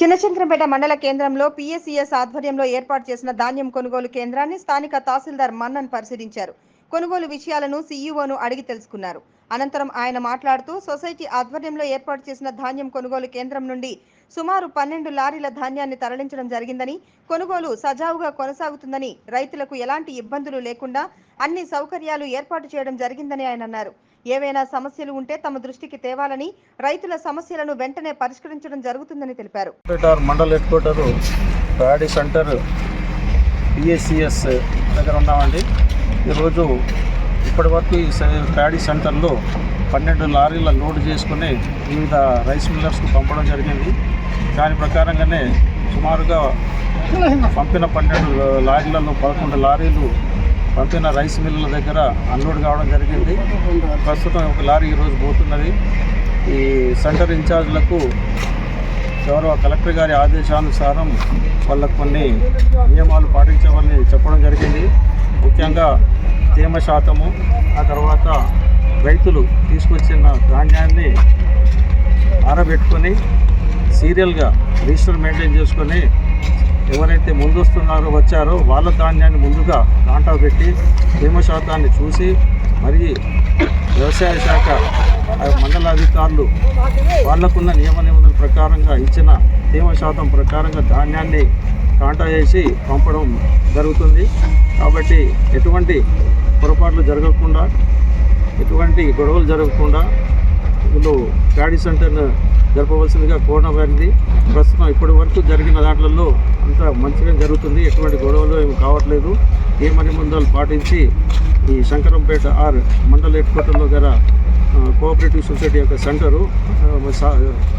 చిన్నచంద్రంపేట మండల కేంద్రంలో పిఎస్సిఎస్ ఆధ్వర్యంలో ఏర్పాటు చేసిన ధాన్యం కొనుగోలు కేంద్రాన్ని స్థానిక తహసీల్దార్ మన్నన్ పరిశీలించారు. కొనుగోలు విషయాలను సీఈఓను అడిగి తెలుసుకున్నారు. అనంతరం ఆయన మాట్లాడుతూ సొసైటీ ఆధ్వర్యంలో ఏర్పాటు చేసిన ధాన్యం కొనుగోలు కేంద్రం నుండి సుమారు పన్నెండు లారీల ధాన్యాన్ని తరలించడం జరిగిందని కొనుగోలు సజావుగా కొనసాగుతుందని రైతులకు ఎలాంటి ఇబ్బందులు లేకుండా అన్ని సౌకర్యాలు ఏర్పాటు చేయడం జరిగిందని ఆయన అన్నారు. ఏవైనా సమస్యలు ఉంటే తమ దృష్టికి తేవాలని రైతుల సమస్యలను వెంటనే పరిష్కరించడం జరుగుతుందని తెలిపారు. Mandal head quarter paddy centre PSCS దగ్గర ఉన్నామండి. ఈరోజు ఇప్పటివరకు ఈ ప్యాడీ సెంటర్లో పన్నెండు లారీల లోడ్ చేసుకుని వివిధ రైస్ మిల్లర్స్కు పంపడం జరిగింది. దాని ప్రకారంగానే సుమారుగా పంపిన పన్నెండు లారీలలో పదకొండు లారీలు పంపిన రైస్ మిల్లుల దగ్గర అన్లోడ్ కావడం జరిగింది. ప్రస్తుతం ఒక లారీ ఈరోజు పోతున్నది. ఈ సెంటర్ ఇన్ఛార్జ్లకు గౌరవ కలెక్టర్ గారి ఆదేశానుసారం వాళ్ళకు కొన్ని నియమాలు పాటించవని చెప్పడం జరిగింది. ముఖ్యంగా తేమ శాతము ఆ తర్వాత రైతులు తీసుకొచ్చిన ధాన్యాన్ని ఆరబెట్టుకొని సీరియల్గా రిజిస్టర్ మెయింటైన్ చేసుకొని ఎవరైతే ముందొస్తున్నారో వచ్చారో వాళ్ళ ధాన్యాన్ని ముందుగా కాంటా పెట్టి తేమ శాతాన్ని చూసి మరి వ్యవసాయ శాఖ మండలాధికారులు వాళ్ళకున్న వాళ్ళకున్న నియమ నిబంధనల ప్రకారంగా ఇచ్చిన తేమ శాతం ప్రకారంగా ధాన్యాన్ని కాంటా చేసి పంపడం జరుగుతుంది. కాబట్టి ఎటువంటి పొరపాట్లు జరగకుండా ఎటువంటి గొడవలు జరగకుండా వీళ్ళు ప్యాడీ సెంటర్ను జరపవలసిందిగా కోరడం ప్రస్తుతం ఇప్పటి వరకు జరిగిన దాంట్లలో అంతా మంచిగా జరుగుతుంది. ఎటువంటి గొడవలు ఏమి కావట్లేదు. ఏ నిబంధనలు పాటించి ఈ శంకరంపేట ఆర్ మండల హెడ్ క్వార్టర్లో గల కోఆపరేటివ్ సొసైటీ యొక్క సెంటరు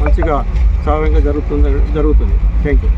మంచిగా సహాయంగా జరుగుతుంది జరుగుతుంది. Thank you.